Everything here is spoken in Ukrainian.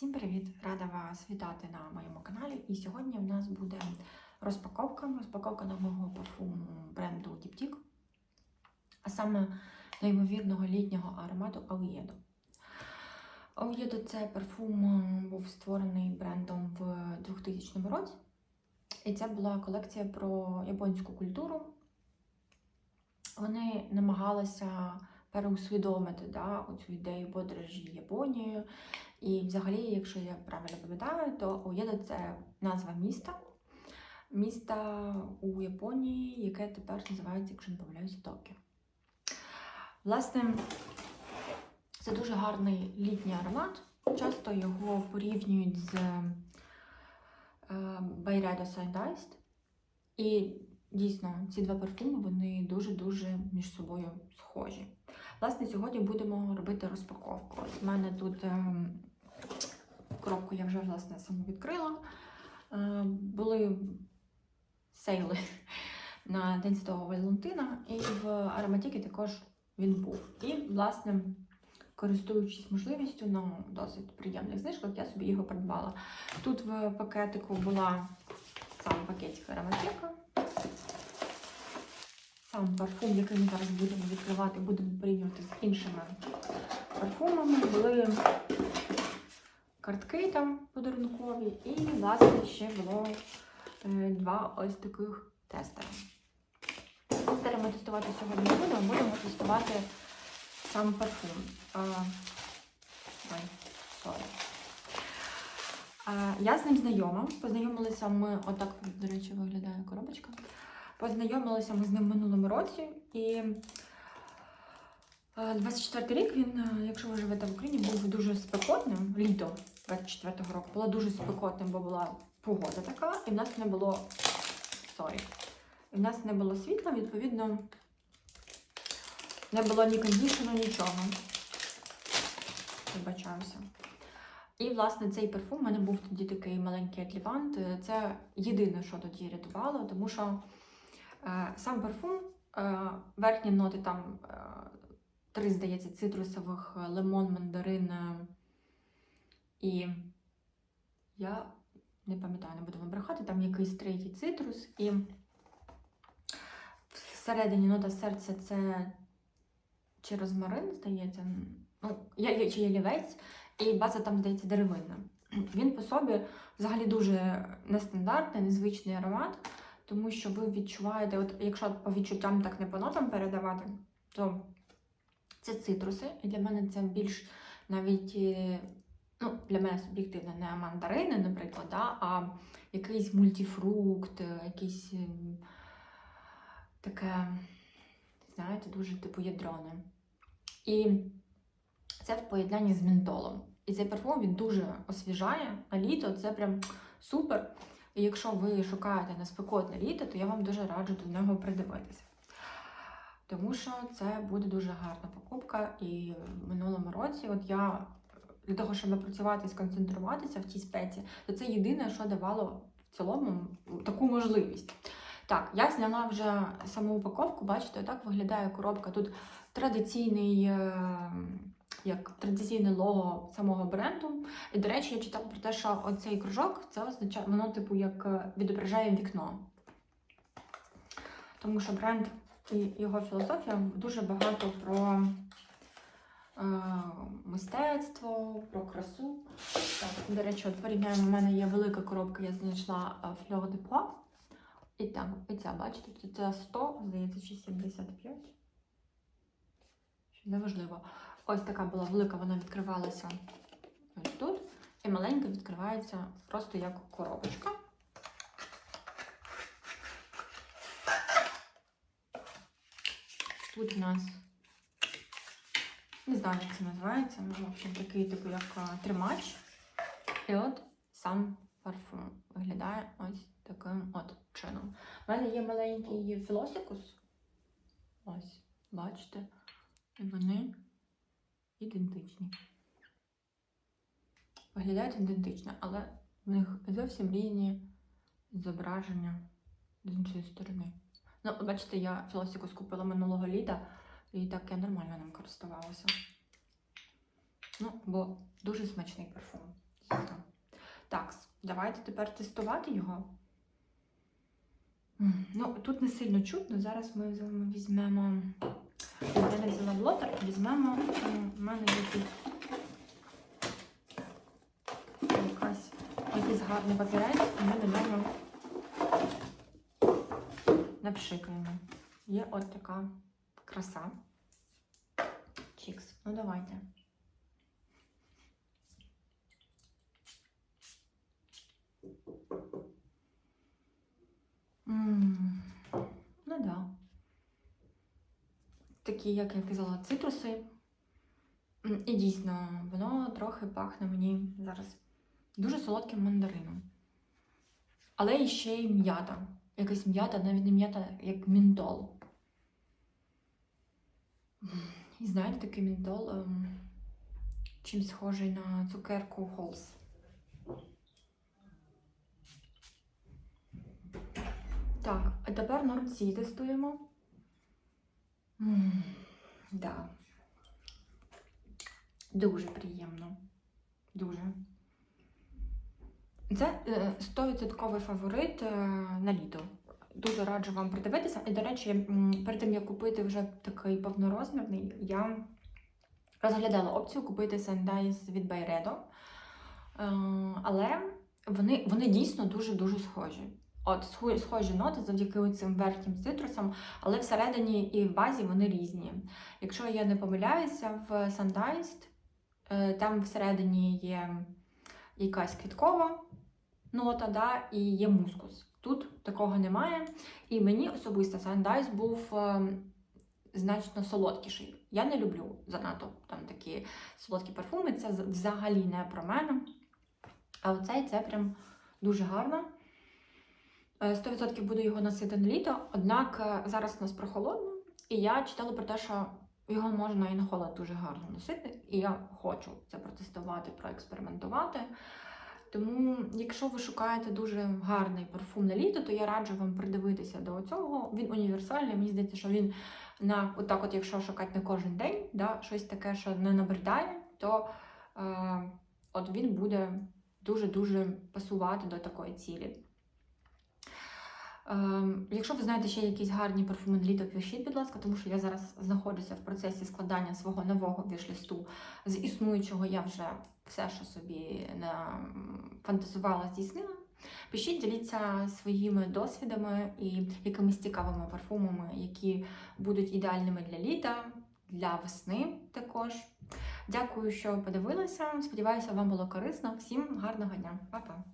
Всім привіт! Рада вас вітати на моєму каналі. І сьогодні в нас буде розпаковка, розпаковка нового парфуму бренду Diptyque, а саме неймовірного літнього аромату Ауєдо. Ауєдо це парфум е, був створений брендом в 2000 році. І це була колекція про японську культуру. Вони намагалися переусвідомити да, цю ідею подорожі Японією. І взагалі, якщо я правильно пам'ятаю, то Оєдо це назва міста. Міста у Японії, яке тепер називається, якщо не помиляюся, Токіо. Власне, це дуже гарний літній аромат. Часто його порівнюють з е, Byredo Sandized. І дійсно, ці два парфуми вони дуже-дуже між собою схожі. Власне, сьогодні будемо робити розпаковку. У мене тут ем, коробку я вже власне саму відкрила. Е, Були сейли на День Святого Валентина, і в ароматіки також він був. І, власне, користуючись можливістю, на досить приємних знижках, я собі його придбала. Тут в пакетику була сам пакетик ароматика. Сам парфум, який ми зараз будемо відкривати, будемо порівнювати з іншими парфумами. Були картки там подарункові, і, власне, ще було е, два ось таких тестера. Тестери ми тестувати сьогодні не будемо, будемо тестувати сам парфум. Ой. А, я з ним знайома. Познайомилися ми, отак, до речі, виглядає коробочка. Познайомилися ми з ним в минулому році. І 24 рік він, е, якщо ви живете в Україні, був дуже спекотним. Літо 24-го року було дуже спекотним, бо була погода така, і в нас не було сорі. І в нас не було світла, відповідно, не було ні кондішену, нічого. Вибачаюся. І, власне, цей парфум у мене був тоді такий маленький атлівант. Це єдине, що тоді рятувало, тому що е, сам парфум, е, верхні ноти там е, три, здається, цитрусових, е, лимон, мандарин. е, І я не пам'ятаю, не буду вам брехати, там якийсь третій цитрус. І всередині нота серця це чи розмарин, здається, ну, я- чи ялівець, і база там, здається, деревинна. Він по собі взагалі дуже нестандартний, незвичний аромат, тому що ви відчуваєте, от якщо по відчуттям так не по нотам передавати, то це цитруси, і для мене це більш навіть, е, ну, для мене суб'єктивно, не мандарини, наприклад, да, а якийсь мультифрукт, е, якийсь ем, таке, знаєте, дуже типу ядроне. І це в поєднанні з ментолом. І цей парфум він дуже освіжає, а літо це прям супер. І якщо ви шукаєте на спекотне літо, то я вам дуже раджу до нього придивитися. Тому що це буде дуже гарна покупка. І в минулому році, от я для того, щоб працювати і сконцентруватися в тій спеці, то це єдине, що давало в цілому таку можливість. Так, я зняла вже саму упаковку, бачите, так виглядає коробка. Тут традиційний, е, як традиційне лого самого бренду. І, до речі, я читала про те, що оцей кружок це означає, воно, типу, як е, відображає вікно. Тому що бренд і його філософія дуже багато про е, мистецтво, про красу. Так, до речі, от порівняємо, у мене є велика коробка, я знайшла е, Fleur de Pois. І там, і ця, бачите, це 100, здається, чи 75. Неважливо. Ось така була велика, вона відкривалася ось тут. І маленька відкривається просто як коробочка. Тут у нас не знаю, як це називається. Ну, в общем, такий, типу, як тримач. І от сам парфум виглядає ось таким от чином. У мене є маленький філосикус. Ось, бачите. І вони ідентичні. Виглядають ідентично, але в них зовсім різні зображення з іншої сторони. Ну, бачите, я філосикус купила минулого літа, і так я нормально ним користувалася. Ну, бо дуже смачний парфум. Так, давайте тепер тестувати його. Ну, тут не сильно чутно. Зараз ми візьмемо. Я не взяла блотер, візьмемо. У мене є тут якась, якийсь гарний папірець, і ми на напшикаємо. Є от така краса. Чікс. Ну давайте. М, Ну да. Такі, як я казала, цитруси. І дійсно, воно трохи пахне мені зараз дуже солодким мандарином. Але і ще й м'ята. Якась м'ята, навіть не м'ята, як ментол. І знаєте, такий ментол ем, чим схожий на цукерку Холс. Так, а тепер норці тестуємо. М, Да. Дуже приємно. Дуже. Це е, 100% фаворит е, на літо. Дуже раджу вам придивитися. І, до речі, перед тим як купити вже такий повнорозмірний, я розглядала опцію купити Sandais від Byredo. Е, Але вони, вони дійсно дуже-дуже схожі. От схожі ноти завдяки цим верхнім цитрусам, але всередині і в базі вони різні. Якщо я не помиляюся, в Sandiced е, там всередині є якась квіткова нота, да, і є мускус. Тут такого немає. І мені особисто Sandiced був е, значно солодкіший. Я не люблю занадто там такі солодкі парфуми, це взагалі не про мене. А оцей це прям дуже гарно. Е, 100% буду його носити на літо, однак е, зараз у нас прохолодно, і я читала про те, що його можна і на холод дуже гарно носити, і я хочу це протестувати, проекспериментувати. Тому, якщо ви шукаєте дуже гарний парфум на літо, то я раджу вам придивитися до цього. Він універсальний. Мені здається, що він на отак, от якщо шукати на кожен день, да, щось таке, що не набридає, то е, от він буде дуже-дуже пасувати до такої цілі. Ем, якщо ви знаєте ще якісь гарні парфуми на літо, пишіть, будь ласка, тому що я зараз знаходжуся в процесі складання свого нового вішлісту. З існуючого я вже все, що собі фантазувала, здійснила. Пишіть, діліться своїми досвідами і якимись цікавими парфумами, які будуть ідеальними для літа, для весни також. Дякую, що подивилися. Сподіваюся, вам було корисно. Всім гарного дня. Па-па!